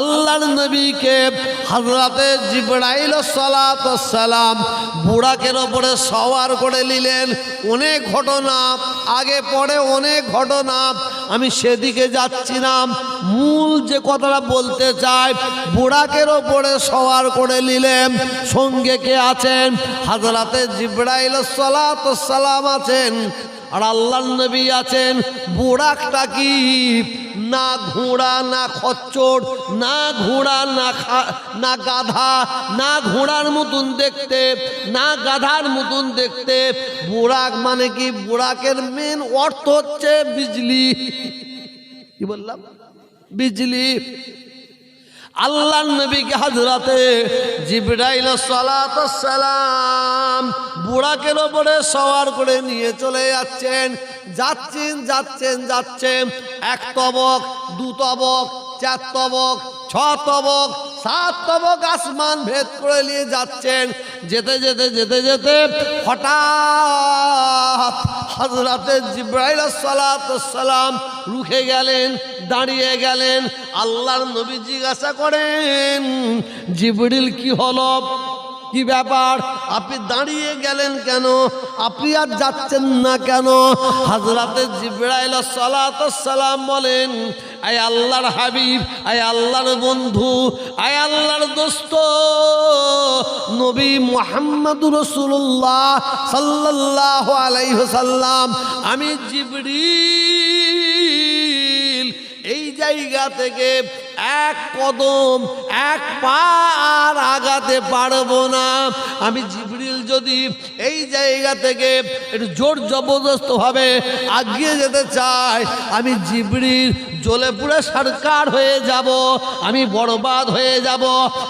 আল্লাহর নবীকে হজরতে জিবরাইল সালাম বুড়াকের ওপরে সওয়ার করে নিলেন। অনেক ঘটনা, আগে পরে অনেক ঘটনা। আমি সেদিকে যাচ্ছি না। মূল যে কথাটা বলতে চাই বুড়াকের ওপরে সওয়ার করে নিলেন। সঙ্গে কে আছেন? হাজরাতে জিব্রাইল সালাম আছেন। আর আল্লাহ নবী আছেন। বুড়াকটা কি? না ঘোড়া, না খচ্চর, না ঘোড়া, না খা- না গাধা, না ঘোড়ার মতন দেখতে, না গাধার মতন দেখতে। বুড়াক মানে কি? বুড়াকের মেন অর্থ হচ্ছে বিজলি। কি বললাম? বিজলি। আল্লাহ নবীকে হাজরাতে জিবরাইল সালাম বুড়াকের ওপরে সওয়ার করে নিয়ে চলে যাচ্ছেন। যাচ্ছেন যাচ্ছেন যাচ্ছেন। এক তবক, দু তবক, চার তবক, ছ তবক সাত তবক আসমান ভেদ করে নিয়ে যাচ্ছেন। যেতে যেতে যেতে যেতে হঠাৎ হজরতে জিব্রাইল সালাম রুখে গেলেন, দাঁড়িয়ে গেলেন, আল্লাহর নবী জিজ্ঞাসা করেন, জিবরিল, কি হলো? কি ব্যাপার? আপনি দাঁড়িয়ে গেলেন কেন? আপনি আর যাচ্ছেন না কেন? হাজরাতে জিব্রাইল সালাম বলেন আয় আল্লাহর হাবিব, আয় আল্লাহর বন্ধু, আয় আল্লাহর দোস্ত। নবী মোহাম্মদ রসুল্লাহ সাল্লাহ আলাইহসাল্লাম আমি জিবরিল এই জায়গা থেকে এক কদম, এক পার আগাতে পারব না। আমি যদি এই জায়গা থেকে একটু জোর জবরদস্ত ভাবে আগিয়ে যেতে চাই আমি জিবরিল জ্বলে পুড়ে সরকার হয়ে যাব, আমি বরবাদ হয়ে যাব,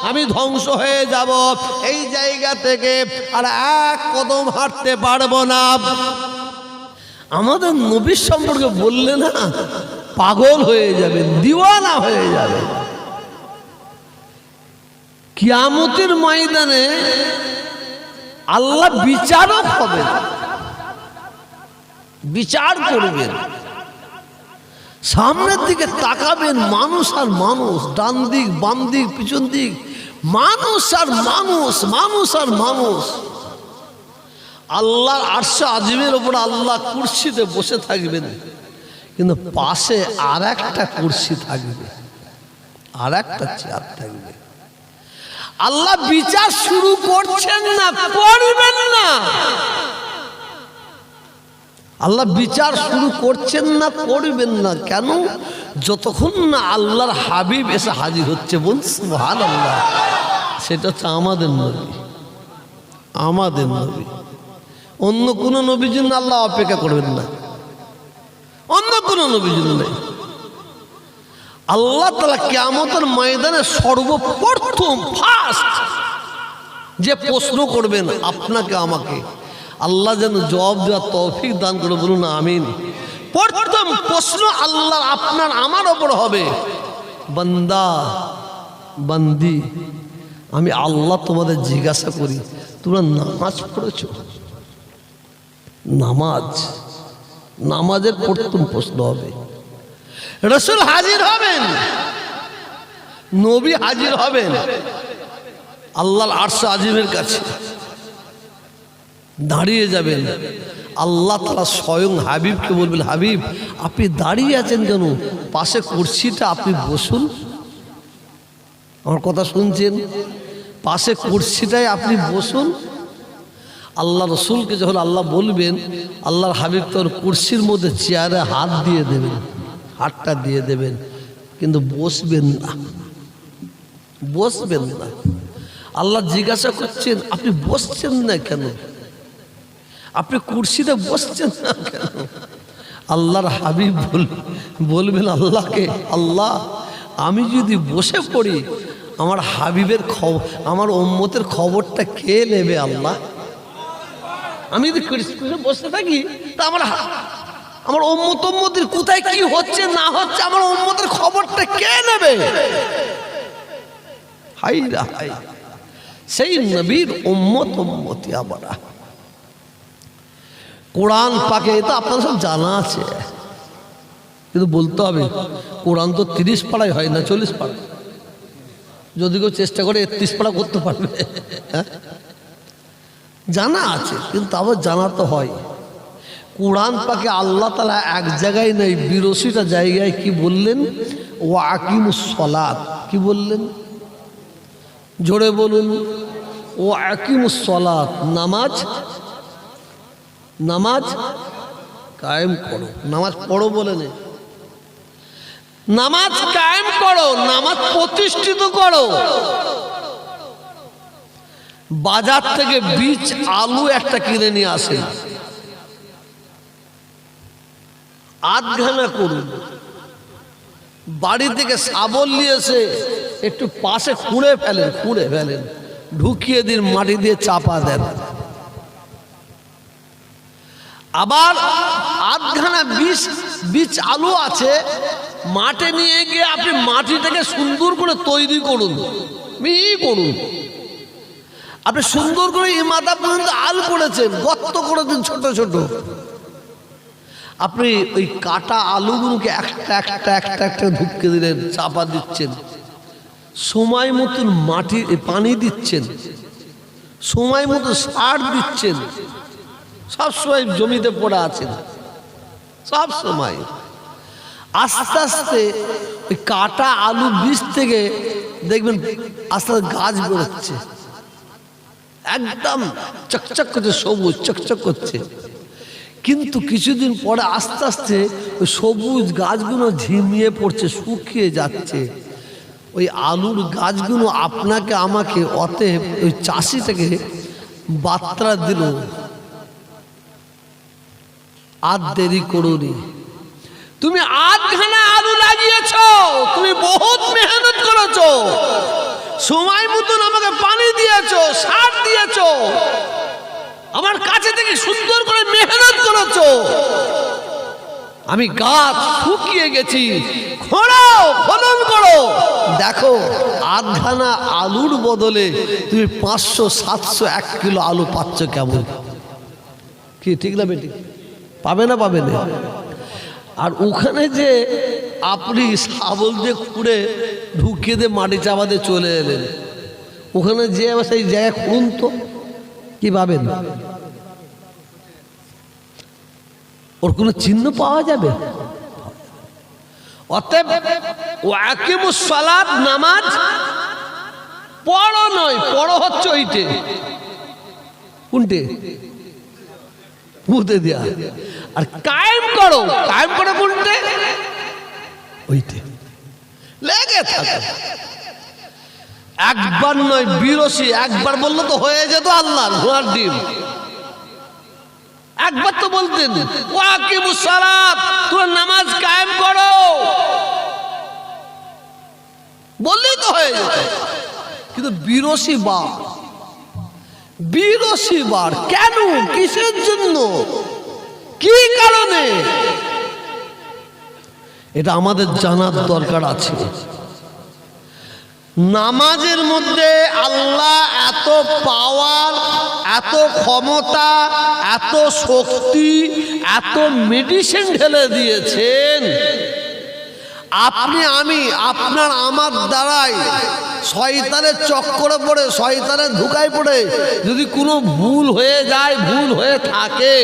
আমি ধ্বংস হয়ে যাব। এই জায়গা থেকে আর এক কদম হাঁটতে পারব না। আমাদের নবীর সম্পর্কে বললে না, পাগল হয়ে যাবে, দিওয়ানা হয়ে যাবে। কিয়ামতের ময়দানে আল্লাহ বিচারক হবে বিচার করবেন। সামনের দিকে তাকাবেন মানুষ আর মানুষ, ডান দিক, বাম দিক, পিছন দিক, মানুষ আর মানুষ মানুষ আর মানুষ। আল্লাহর আটশো আজমের ওপর আল্লাহ কুর্সিতে বসে থাকবেন। কিন্তু পাশে আর একটা কুর্সি থাকবে আর একটা চেয়ার থাকবে। আল্লাহ বিচার শুরু করছেন না, করবেন না। আল্লাহ বিচার শুরু করছেন না, করবেন না কেন? যতক্ষণ না আল্লাহর হাবিব এসে হাজির হচ্ছে বলছে ভালো আল্লাহ সেটা হচ্ছে আমাদের নবী। আমাদের নবী। অন্য কোনো নবীর জন্য আল্লাহ অপেক্ষা করবেন না। অন্য কোনো নবীর জন্য নেই। আল্লাহ তালা কেমতের ময়দানে সর্বপ্রথম ফার্স্ট যে প্রশ্ন করবেন আপনাকে, আমাকে, আল্লাহ যেন জবাব দেওয়ার তৌফিক দান করে বলুন, আমিন। প্রথম প্রশ্ন আল্লাহ আপনার, আমার ওপর হবে। বান্দা, বান্দি, আমি আল্লাহ তোমাদের জিজ্ঞাসা করি, তোমরা নামাজ পড়েছো? নামাজ, নামাজের প্রথম প্রশ্ন হবে। রসুল হাজির হবেন। নবী হাজির হবেন। আল্লাহর আটশো আজিমের কাছে। দাঁড়িয়ে যাবেন। আল্লাহ তালা স্বয়ং হাবিবকে বলবেন, হাবিব, আপনি দাঁড়িয়ে আছেন কেন? পাশে কুর্সিটা আপনি বসুন। আমার কথা শুনছেন? পাশে কুর্সিটায় আপনি বসুন। আল্লাহ রসুলকে যখন আল্লাহ বলবেন, আল্লাহর হাবিব তোর কুর্সির মধ্যে চেয়ারে হাত দিয়ে দেবেন। হাতটা দিয়ে দেবেন, কিন্তু বসবেন না। বসবেন না। আল্লাহ জিজ্ঞাসা করছেন, আপনি বসছেন না কেন? আপনি কুর্সিতে বসছেন না কেন? আল্লাহর হাবিব বল, বলবেন, আল্লাহকে, আল্লাহ, আমি যদি বসে পড়ি, আমার হাবিবের খবর আমার ওম্মতের খবরটা কে নেবে আল্লাহ? আমি যদি বসে থাকি, তা আমার আমার ওম্মত ওম্মতের কোথায় কি হচ্ছে, না হচ্ছে, আমার ওম্মতের খবরটা কে নেবে? হাই সেই নবীর উম্মত উম্মতি আমরা। কোরআন পাকে, এটা আপনার সব জানা আছে। কিন্তু বলতে হবে, কোরআন তো তিরিশ পাড়ায় হয় না, চল্লিশ পাড়ায়। যদি কেউ চেষ্টা করে, একত্রিশ পাড়া করতে পারবে। হ্যাঁ? জানা আছে, কিন্তু আবার জানা তো হয়। কোরআন পাকে আল্লাহ তালা এক জায়গায় নেই বিরশিটা জায়গায় কি বললেন? ও আকিম আকিমুসলাত কি বললেন? জোরে বলুন। ও আকিম আকিমুসলাত নামাজ? নামাজ কায়েম করো। নামাজ পড়ো বলে নে। নামাজ কায়েম করো, নামাজ প্রতিষ্ঠিত করো। বাজার থেকে বীজ, আলু একটা কিনে নিয়ে আসেন আধঘানা করুন। বাড়ি থেকে শাবল নিয়ে এসে একটু পাশে খুঁড়ে ফেলেন খুঁড়ে ফেলেন। ঢুকিয়ে দিন, মাটি দিয়ে চাপা দেন। আবার আধখানা বীজ বীজ আলু আছে, মাঠে নিয়ে গিয়ে আপনি মাটিটাকে সুন্দর করে তৈরি করুন। করুন। আপনি সুন্দর করে এই মাথা পর্যন্ত আল করেছেন, গর্ত করেছেন ছোট ছোট। আপনি ওই কাটা আলুগুলোকে একটা একটা একটা একটা ঢুকে দিলেন, চাপা দিচ্ছেন। সময় মতন মাটি পানি দিচ্ছেন। সময় মতো সার দিচ্ছেন। সব সময় জমিতে পড়ে আছেন। সব সময়। আস্তে আস্তে ওই কাটা আলু বীজ থেকে দেখবেন আস্তে আস্তে গাছ বেরোচ্ছে। একদম চকচক করছে, সবুজ, চকচক করছে। কিন্তু কিছুদিন পরে আস্তে আস্তে ওই সবুজ গাছগুলো ঝিমিয়ে পড়ছে, শুকিয়ে যাচ্ছে। ওই আলুর গাছগুলো আপনাকে, আমাকে, অতএব ওই চাষিটাকে বার্তা দিল, আর দেরি করুনি। তুমি আধখানা আলু লাগিয়েছ, তুমি বহুত মেহনত করেছ, সময় মতন আমাকে পানি দিয়েছ, সার দিয়েছ আমার কাছে থেকে সুন্দর করে মেহনত করেছ। আমি গাছ শুকিয়ে গেছি। খোঁড়াও ফলন করো। দেখো, আধখানা আলুর বদলে তুমি পাঁচশো, সাতশো, এক কিলো আলু পাচ্ছ কেমন? কি, ঠিক না বেটি? পাবে না পাবে না? আর ওখানে যে আপনি শাবল দিয়ে খুঁড়ে ঢুকিয়ে দিয়ে মাটি দিয়ে চলে এলেন। ওখানে যে আবার সেই জায়গায় খুঁড়ুন তো। কি পাবেন? ওর কোনো চিহ্ন পাওয়া যাবে? অতএব সালাত নামাজ পড়ো নয়, পড়ো হচ্ছে ওইটে। কোনটে? মুতে দেয়া। আর কায়েম করো। কায়েম করো কোনটে? ওইটে। লেগে থাকো। একবার নয়, বিরসি, একবার বলল তো হয়ে যেত আল্লাহ ঘোড়ার ডিম। একবার তো বলতেন তোমরা নামাজ কায়েম করো। বললেই তো হয়ে যেত। কিন্তু বিরসি বার বিরসি বার, কেন, কিসের জন্য, কি কারণে? এটা আমাদের জানার দরকার আছে। নামাজের মধ্যে আল্লাহ এত পাওয়ার এত ক্ষমতা, এত শক্তি, এত মেডিসিন ঢেলে দিয়েছেন। আপনি, আমি, আপনার আমার দ্বারাই শয়তানের চক্করে পড়ে, শয়তানের ধুকায় পড়ে। যদি কোনো ভুল হয়ে যায়, ভুল হয়ে থাকে,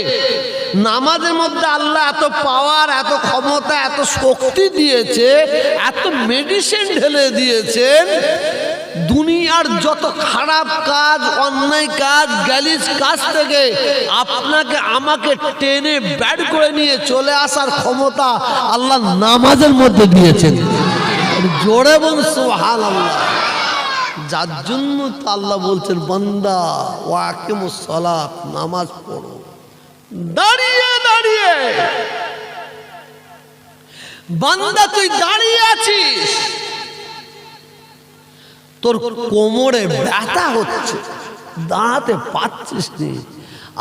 নামাজের মধ্যে আল্লাহ এত পাওয়ার এত ক্ষমতা, এত শক্তি দিয়েছে, এত মেডিসিন ঢেলে দিয়েছেন, দুনিয়ার যত খারাপ কাজ, অন্যায় কাজ, গ্যালিস কাজ থেকে আপনাকে আমাকে টেনে ব্যাড করে নিয়ে চলে আসার ক্ষমতা আল্লাহ নামাজের মধ্যে দিয়েছেন। জোরে বল সুবহান আল্লাহ যার জন্য তো আল্লাহ বলছেন, বান্দা ওয়াকিমুস সালাত নামাজ পড়ো। দাঁড়িয়ে দাঁড়িয়ে। বান্দা, তুই দাঁড়িয়ে আছিস। তোর কোমরে ব্যথা হচ্ছে, দাঁড়াতে পারছিস নি।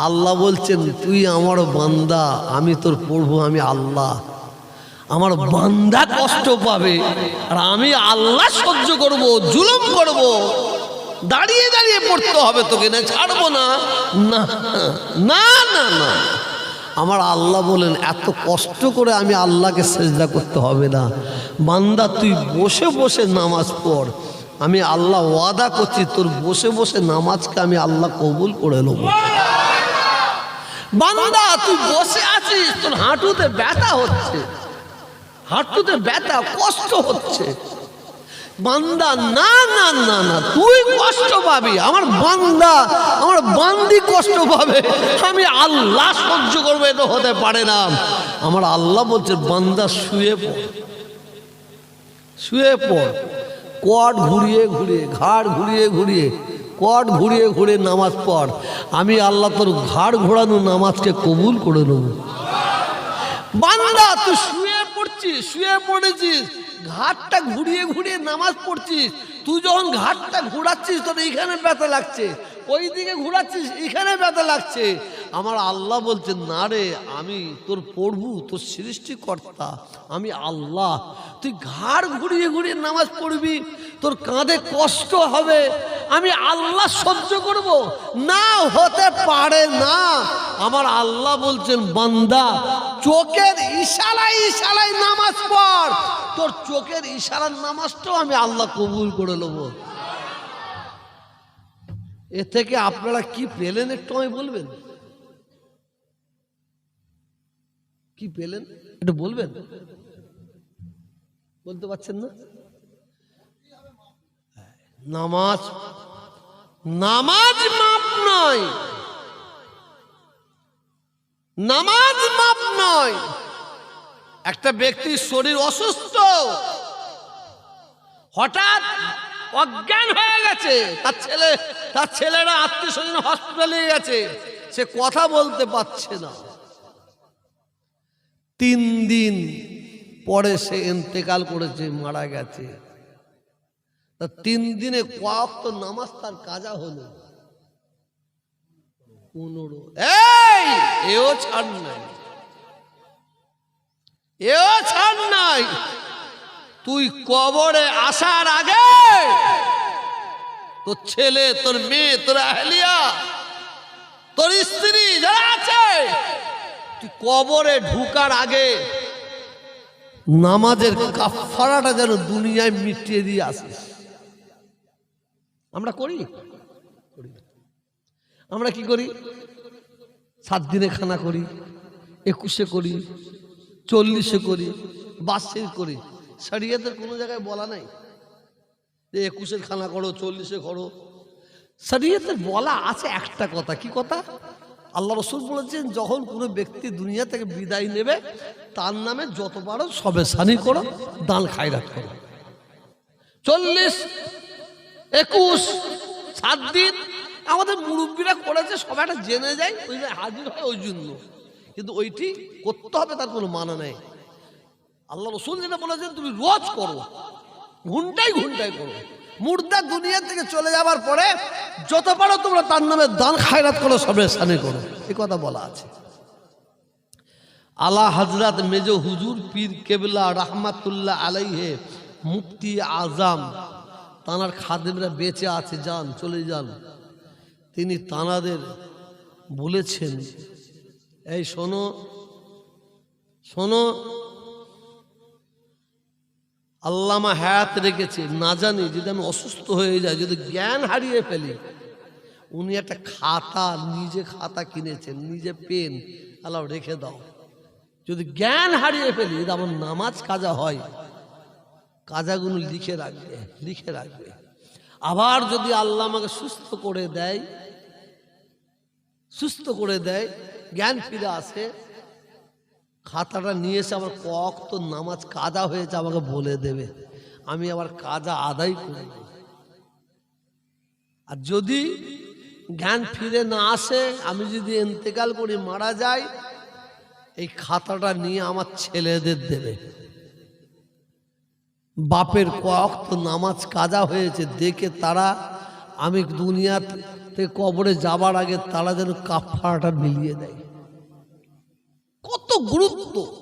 আল্লাহ বলছেন, তুই আমার বান্দা, আমি তোর পড়ব আমি আল্লাহ। আমার বান্দা কষ্ট পাবে। আর আমি আল্লাহ সহ্য করব, জুলুম করব। দাঁড়িয়ে দাঁড়িয়ে পড়তে হবে তোকে, না ছাড়বো না। না না না না। আমার আল্লাহ বলেন, এত কষ্ট করে আমি আল্লাহকে সেজদা করতে হবে না। বান্দা, তুই বসে বসে নামাজ পড়। আমি আল্লাহ ওয়াদা করছি, তোর বসে বসে নামাজকে আমি আল্লাহ কবুল করে নেব। বান্দা, তুই বসে আছিস, তোর হাঁটুতে ব্যথা হচ্ছে। হাঁটুতে ব্যথা, কষ্ট হচ্ছে। বান্দা, না না না না, তুই কষ্ট পাবি। আমার বান্দা, আমার বান্দি কষ্ট পাবে। আমি আল্লাহ সহ্য করব এটা হতে পারে না। আমার আল্লাহ বলছে, বান্দা, শুয়ে পড়। শুয়ে পড়। কট ঘুরিয়ে ঘুরিয়ে, ঘাড় ঘুরিয়ে ঘুরিয়ে কট ঘুরিয়ে ঘুরে নামাজ পড়। আমি আল্লাহ তোর ঘাড় ঘোরানো নামাজকে কবুল করে নেব। বান্দা, তুই শুয়ে পড়ছিস, শুয়ে পড়েছিস, ঘাটটা ঘুরিয়ে ঘুরিয়ে নামাজ পড়ছিস, তুই যখন ঘাটটা ঘোরাচ্ছিস তোর এইখানে ব্যথা লাগছে ওই দিকে ঘোরাচ্ছিস এখানে ব্যথা লাগছে। আমার আল্লাহ বলছে, না রে, আমি তোর প্রভু তোর সৃষ্টিকর্তা, আমি আল্লাহ। তুই ঘাড় ঘুরিয়ে ঘুরিয়ে নামাজ পড়বি, তোর কাঁধে কষ্ট হবে, আমি আল্লাহ সহ্য করব। না, হতে পারে না। আমার আল্লাহ বলছেন, বান্দা চোখের ইশারায় ইশারায় নামাজ পড়। তোর চোখের ইশারার নামাজটাও আমি আল্লাহ কবুল করে নেব। এ থেকে আপনারা কি পেলেন একটু আমায় বলবেন? কি পেলেন? একটু বলবেন? বলতে পারছেন না? নামাজ নামাজ মাপ নয়। নামাজ মাপ নয়। একটা ব্যক্তির শরীর অসুস্থ, হঠাৎ অজ্ঞান হয়ে গেছে। তার ছেলে, তার ছেলেরা আত্মীয় স্বজন হসপিটালে গেছে, সে কথা বলতে পারছে না। তিন দিন পরে সে এন্তেকাল করেছে, মারা গেছে। তা তিন দিনে কয়েক নামাজ তার কাজা হলো। পনেরো এই, এও ছাড় নাই। এও ছাড় নাই। তুই কবরে আসার আগে তোর ছেলে, তোর মেয়ে, তোর আহলিয়া, তোর স্ত্রী যারা আছে, তুই কবরে ঢুকার আগে নামাজের কাফারাটা যেন দুনিয়ায় মিটিয়ে দিয়ে আসিস। আমরা করি। আমরা কি করি? সাত দিনে খানা করি, একুশে করি, চল্লিশে করি বাসে করি। সারিয়াতের কোনো জায়গায় বলা নাই যে একুশের খানা করো, চল্লিশে করো। সারিয়াতের বলা আছে একটা কথা। কি কথা? আল্লাহ রসুল বলেছেন, যখন কোনো ব্যক্তি দুনিয়া থেকে বিদায় নেবে, তার নামে যত পারো সবে সানি করো, দান খায়রাত করো। চল্লিশ, একুশ, সাত দিন আমাদের মুরব্বীরা করেছে, সবাই একটা জেনে যায়, ওই হাজির হয় ওই জন্য। কিন্তু ওইটি করতে হবে, তার কোনো মানা নেই। আল্লাহ রসুল যেটা বলেছেন, তুমি রোজ করো। ঘন্টায় ঘন্টায় করো। মুর্দা দুনিয়া থেকে চলে যাবার পরে যত পারো তোমরা তার নামে দান খায়রাত করো, সবে সানি করো। এই কথা বলা আছে। আলা হজরত মেজ হুজুর পীর কেবলা রহমাতুল্লাহ আলাইহে, মুফতি আজম তানার খাদেমরা বেঁচে আছে, যান, চলে যান। তিনি তানাদের বলেছেন, এই শোনো শোনো, আল্লামা হায়াত রেখেছে, না জানি যদি আমি অসুস্থ হয়ে যাই, যদি জ্ঞান হারিয়ে ফেলি, উনি একটা খাতা, নিজে খাতা কিনেছেন, নিজে পেন, আল্লাহ রেখে দাও। যদি জ্ঞান হারিয়ে ফেলি আমার নামাজ কাজা হয়, কাজাগুলো লিখে রাখবে লিখে রাখবে। আবার যদি আল্লাহ আমাকে সুস্থ করে দেয়, সুস্থ করে দেয়, জ্ঞান ফিরে আসে, খাতাটা নিয়ে এসে আমার কক তো নামাজ কাজা হয়েছে আমাকে বলে দেবে, আমি আবার কাজা আদায় করব। আর যদি জ্ঞান ফিরে না আসে, আমি যদি এন্তেকাল করি মারা যাই, এই খাতাটা নিয়ে আমার ছেলেদের দেবে। বাপের কয়েক নামাজ কাজা হয়েছে, দেখে তারা আমি দুনিয়াতে কবরে যাবার আগে তারা যেন কাফারাটা মিলিয়ে দেয়। কত গুরুত্ব।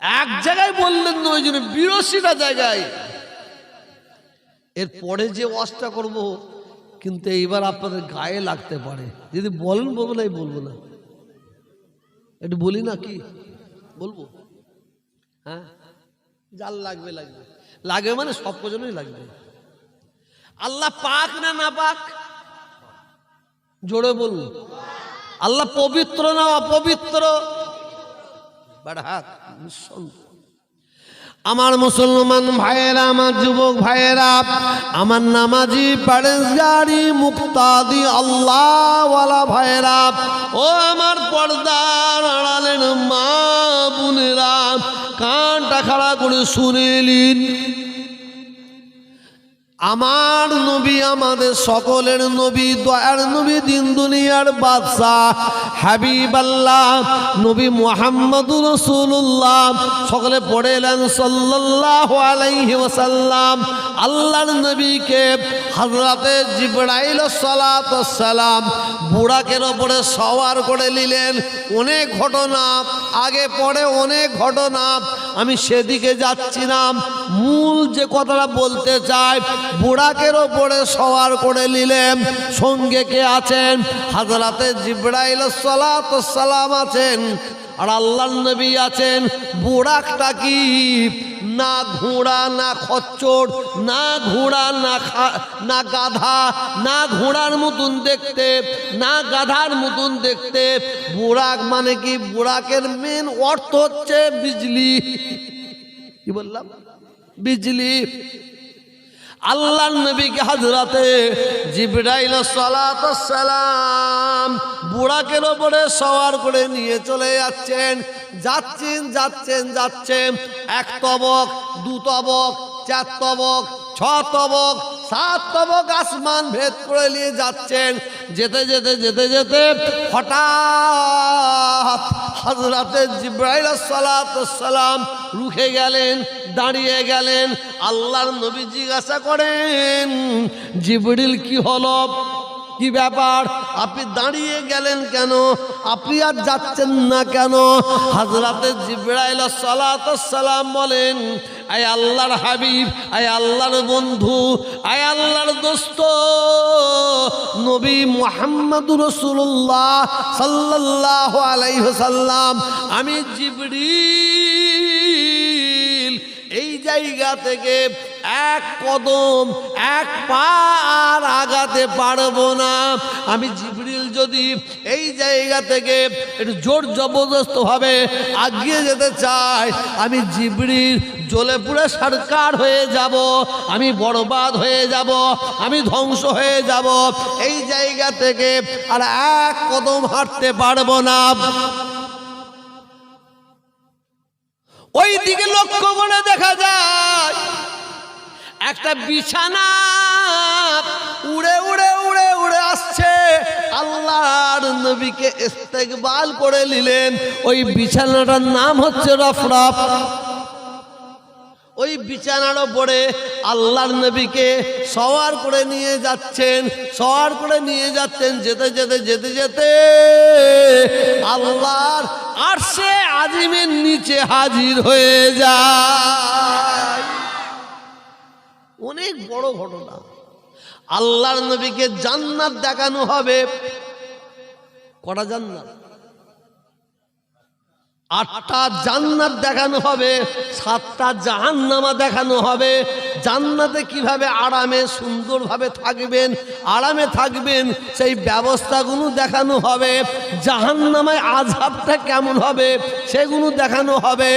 এক জায়গায় বললেন না, ওই জন্য বিরশিটা জায়গায়। এর পরে যে ওয়াজটা করব, কিন্তু এইবার আপনাদের গায়ে লাগতে পারে। যদি বলেন, বলব না বলব না। একটু বলি না কি? বলব। হ্যাঁ? জাল লাগবে লাগবে। লাগবে মানে সব কজনই লাগবে। আল্লাহ পাক না না পাক? জোরে বলুন। আল্লাহ পবিত্র না অপবিত্র? আমার মুসলমান ভাইয়েরা, আমার যুবক ভাইয়েরা, আমার নামাজি পারেসগারি মুক্তাদি আল্লাহওয়ালা ভাইয়েরা, ও আমার পর্দার আড়ালের মা বোনেরা কানটা খাড়া করে শুনে নিন। আমার নবী, আমাদের সকলের নবী, দয়ার নবী, দিন দুনিয়ার বাদশাহ হাবিব আল্লাহ নবী মোহাম্মদুর রসুল্লাহ সকলে পড়ে এলেন সাল্লাল্লাহু আলাইহি ওয়াসাল্লাম। আল্লাহর নবীকে হযরতে জিবরাইল সালাম বুড়াকের ওপরে সওয়ার করে নিলেন। অনেক ঘটনা, আগে পরে অনেক ঘটনা। আমি সেদিকে যাচ্ছি না মূল যে কথাটা বলতে চাই, বুড়াকের ওপরে সওয়ার করে নিলেন। সঙ্গে কে আছেন? হাজরাতে জিব্রাইল সালাম আছেন। আর আল্লাহ নবী আছেন। বুড়াকটা কি? না ঘোড়া, না খচ্চর, না ঘোড়া, না না গাধা, না ঘোড়ার মতন দেখতে, না গাধার মতন দেখতে। বুড়াক মানে কি? বুড়াকের মেন অর্থ হচ্ছে বিজলি। কি বললাম? বিজলি। আল্লাহ নবীকে হাজরাতে জিবরাইল সালাম বুড়াকের ওপরে সওয়ার করে নিয়ে চলে যাচ্ছেন। যাচ্ছেন যাচ্ছেন যাচ্ছেন। এক তবক, দু তবক, চার তবক, ছ তবক সাত তবক আসমান ভেদ করে নিয়ে যাচ্ছেন। যেতে যেতে যেতে যেতে হঠাৎ হজরতে জিব্রাইল সালাম রুখে গেলেন, দাঁড়িয়ে গেলেন, আল্লাহর নবী জিজ্ঞাসা করেন, জিবরিল, কি হলো? কি ব্যাপার? আপনি দাঁড়িয়ে গেলেন কেন? আপনি আর যাচ্ছেন না কেন? হাজরাতে জিব্রাইল সালাম বলেন, আয় আল্লাহর হাবিব, আয় আল্লাহর বন্ধু, আয় আল্লাহর দোস্ত। নবী মোহাম্মদুর রসুল্লাহ সাল্লাহ আলাইসাল্লাম আমি জিবরিল এই জায়গা থেকে এক কদম, এক পা আর আগাতে পারব না। আমি জিবরিল যদি এই জায়গা থেকে একটু জোর জবরদস্ত ভাবে আগিয়ে যেতে চাই, আমি জিবরিল জ্বলে পুড়ে সরকার হয়ে যাব, আমি বরবাদ হয়ে যাব, আমি ধ্বংস হয়ে যাব। এই জায়গা থেকে আর এক কদম হাঁটতে পারব না। ওই দিকে লক্ষ্য করে দেখা যায় একটা বিছানা উড়ে উড়ে উড়ে উড়ে আসছে। আল্লাহর নবীকে ইস্তেকবাল করে নিলেন। ওই বিছানাটার নাম হচ্ছে রফরফ। ওই বিছানার ওপরে আল্লাহর নবীকে সওয়ার করে নিয়ে যাচ্ছেন, সওয়ার করে নিয়ে যাচ্ছেন, যেতে যেতে যেতে যেতে। আল্লাহর আরশে আজিমের নিচে হাজির হয়ে যায়। অনেক বড় ঘটনা। আল্লাহর নবীকে জান্নাত দেখানো হবে। কটা জান্নাত? আটটা জান্নাত দেখানো হবে, সাতটা জাহান্নামা দেখানো হবে। জান্নাতে কীভাবে আরামে, সুন্দরভাবে থাকবেন, আরামে থাকবেন, সেই ব্যবস্থাগুলো দেখানো হবে। জাহান্নামায় আজাবটা কেমন হবে সেগুলো দেখানো হবে।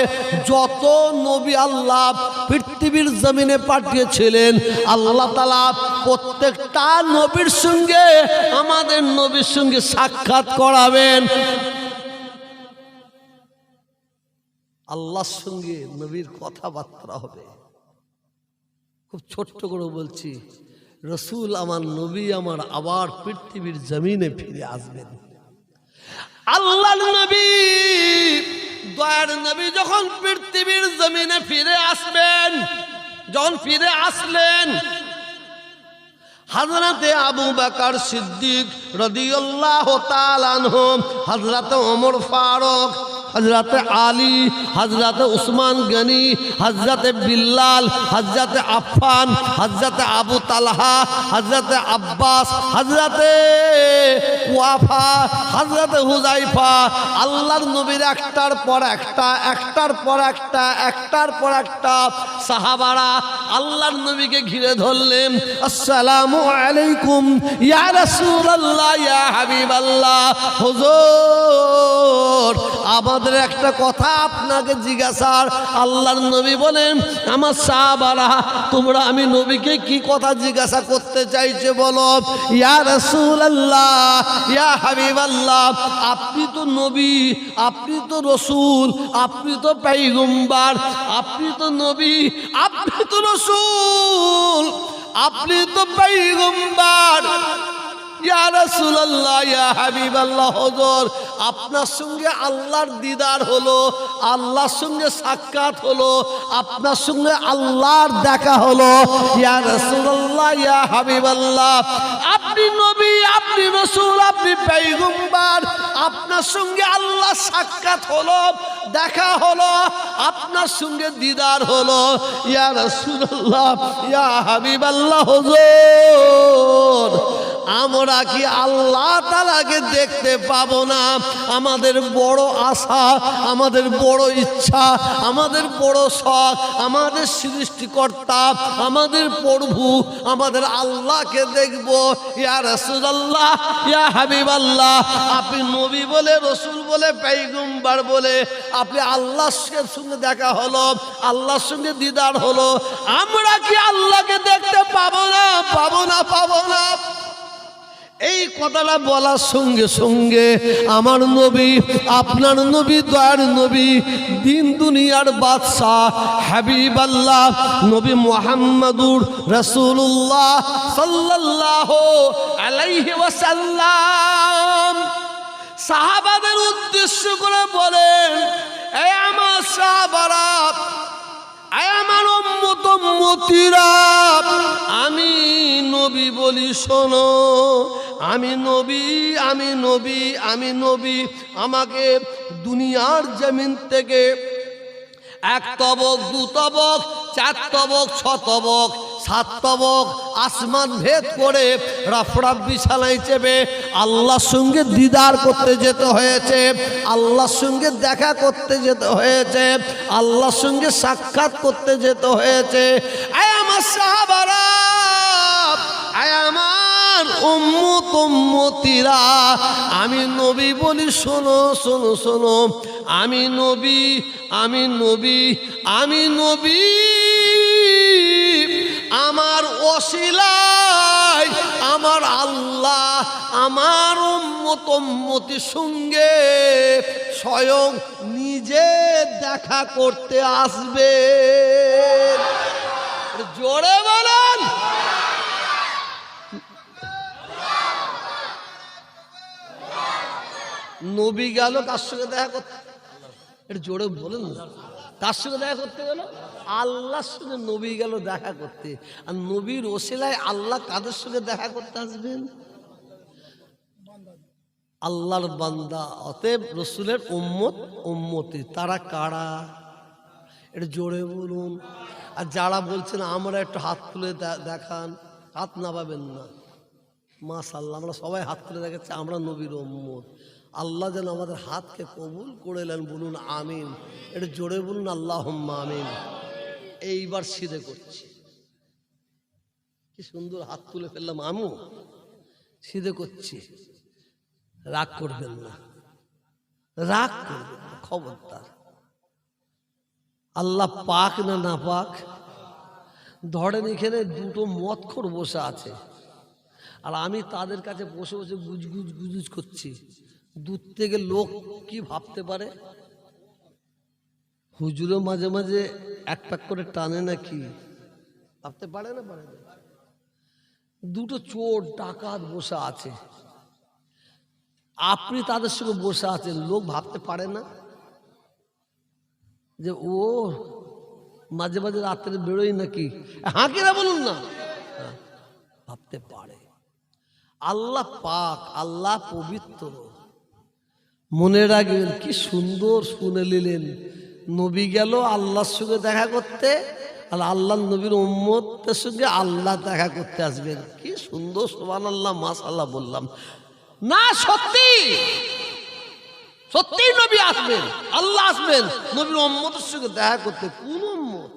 যত নবী আল্লাহ পৃথিবীর জমিনে পাঠিয়েছিলেন, আল্লাহ তালা প্রত্যেকটা নবীর সঙ্গে, আমাদের নবীর সঙ্গে সাক্ষাৎ করাবেন। আল্লাহর সঙ্গে নবীর কথাবার্তা হবে। খুব ছোট্ট করে বলছি, রসুল আমার নবী আমার আবার পৃথিবীর জমিনে ফিরে আসবেন। আল্লাহ নবী, দয়ার নবী যখন পৃথিবীর জমিনে ফিরে আসবেন, যখন ফিরে আসলেন হাজরাতে আবু বাকার সিদ্দিক রদিয়াল্লাহ তালানহ হাজরাতে অমর ফারুক হজরতে আলী হজরতে উসমান গনি হজরতে বিল্লাল হজরতে আফফান হজরতে আবু তালহা হজরতে আব্বাস হজরতে হজরতে হুজাইফা আল্লাহর নবীর একটার পর একটা, একটার পর একটা, একটার পর একটা সাহাবারা আল্লাহর নবীকে ঘিরে ধরলেন। আসসালামু আলাইকুম, ইয়া ইয়া হাবিবাল্লাহ। হুজুর আমাদের একটা কথা আপনাকে জিজ্ঞাসার। আল্লাহর নবী বলেন আমার সাহাবারা, তোমরা আমি নবীকে কি কথা জিজ্ঞাসা করতে চাইছে বলো? ইয়া রসুল রাসূলুল্লাহ, ইয়া হাবিবাল্লাহ, আপনি তো নবী, আপনি তো রসুল, আপনি তো পাইগম্বার আপনি তো নবী, আপনি তো রসুল, আপনি তো পাইগম্বার আপনার সঙ্গে আল্লাহর দিদার হলো, আল্লাহর সঙ্গে সাক্ষাৎ হলো, আপনার সঙ্গে আল্লাহর দেখা হলো। ইয়া হাবিবাল্লাহ, আপনি নবী, আপনি আপনি আপনার সঙ্গে আল্লাহ সাক্ষাৎ হলো, দেখা হলো, আপনার সঙ্গে দিদার হলো। ইয়া রাসূলুল্লাহ, ইয়া হাবিবাল্লাহ, হুজুর, আমরা কি আল্লাহ তালাকে দেখতে পাবো না? আমাদের বড় আশা, আমাদের বড় ইচ্ছা, আমাদের বড় শখ, আমাদের সৃষ্টিকর্তা, আমাদের প্রভু, আমাদের আল্লাহকে দেখব। ইয়া রসুল্লাহ ইয়া হাবিব আল্লাহ আপনি নবী বলে, রসুল বলে পেগুম্বার বলে, আপনি আল্লাহর সঙ্গে দেখা হলো, আল্লাহর সঙ্গে দিদার হলো। আমরা কি আল্লাহকে দেখতে পাবো না? পাবো না পাবো না। এই কথাটা বলার সঙ্গে সঙ্গে আমার নবী, আপনার নবী, দয়ার নবী, দিন দুনিয়ার বাদশাহ হাবিব আল্লাহ নবী মোহাম্মদুর রসুল্লাহ সাল্লাহ আলাইহি সাহাবাদের উদ্দেশ্য করে বলেন আমার আমার আমি নবী বলি শোনো আমি নবী আমি নবী আমি নবী। আমাকে দুনিয়ার জমিন থেকে এক তবক, দু তবক, চার তবক, ছ তবক, সাত তবক আসমান ভেদ করে রাফড়া বিছানায় চেপে আল্লাহর সঙ্গে দিদার করতে যেতে হয়েছে, আল্লাহর সঙ্গে দেখা করতে যেতে হয়েছে, আল্লাহর সঙ্গে সাক্ষাৎ করতে যেতে হয়েছে। আমার সাহাবারা উম্মত আমি নবী বলি, শোনো শোনো শোনো। আমি নবী আমি নবী আমি নবী। আমার অশিলায় আমার আল্লাহ, আমার উম্মত উম্মতির সঙ্গে স্বয়ং নিজে দেখা করতে আসবে। জোরে বলেন নবী গেল, কার সঙ্গে দেখা করতে? এটা জোরে বলেন না। কার সঙ্গে দেখা করতে গেল? আল্লাহর সঙ্গে নবী গেল দেখা করতে। আর নবীর ওসিলায় আল্লাহ কাদের সঙ্গে দেখা করতে আসবেন? আল্লাহর বান্দা, অতএব রসুলের উম্মত, উম্মতি। তারা কারা? এটা জোরে বলুন। আর যারা বলছেন, আমরা একটু হাত তুলে দেখান। হাত না পাবেন না। মাশাল্লাহ আমরা সবাই হাত তুলে দেখাচ্ছি আমরা নবীর উম্মত। আল্লাহ যেন আমাদের হাতকে কবুল করে নেন, বলুন আমিন। এটা জোরে বলুন আল্লাহ আমিন। এইবার সিধে করছি। কি সুন্দর হাত তুলে ফেললাম আমু সিধে করছি। রাগ করবেন না। রাগ করবেন না, খবরদার। আল্লাহ পাক না না পাক, ধরেন এখানে দুটো মদখোর বসে আছে। আর আমি তাদের কাছে বসে বসে গুজগুজ গুজুজ করছি। দূর থেকে লোক কি ভাবতে পারে? হুজুরও মাঝে মাঝে এক প্যাক করে টানে নাকি? ভাবতে পারে না, পারে দুটো চোর ডাকাত বসে আছে। আপনি তাদের সঙ্গে বসে আছেন, লোক ভাবতে পারে না? যে ও মাঝে মাঝে রাত্রে বেরোই নাকি? হাঁকিরা বলুন না। ভাবতে পারে। আল্লাহ পাক, আল্লাহ পবিত্র। মনে রাখবেন, কি সুন্দর শুনে নিলেন। নবী গেল আল্লাহর সঙ্গে দেখা করতে, আর আল্লাহ নবীর উম্মতের সঙ্গে আল্লাহ দেখা করতে আসবেন। কি সুন্দর সোমান আল্লাহ মাস আল্লাহ বললাম। না, সত্যি! সত্যি নবী আসবেন, আল্লাহ আসবেন, নবীর উম্মতের সঙ্গে দেখা করতে। কোন উম্মত?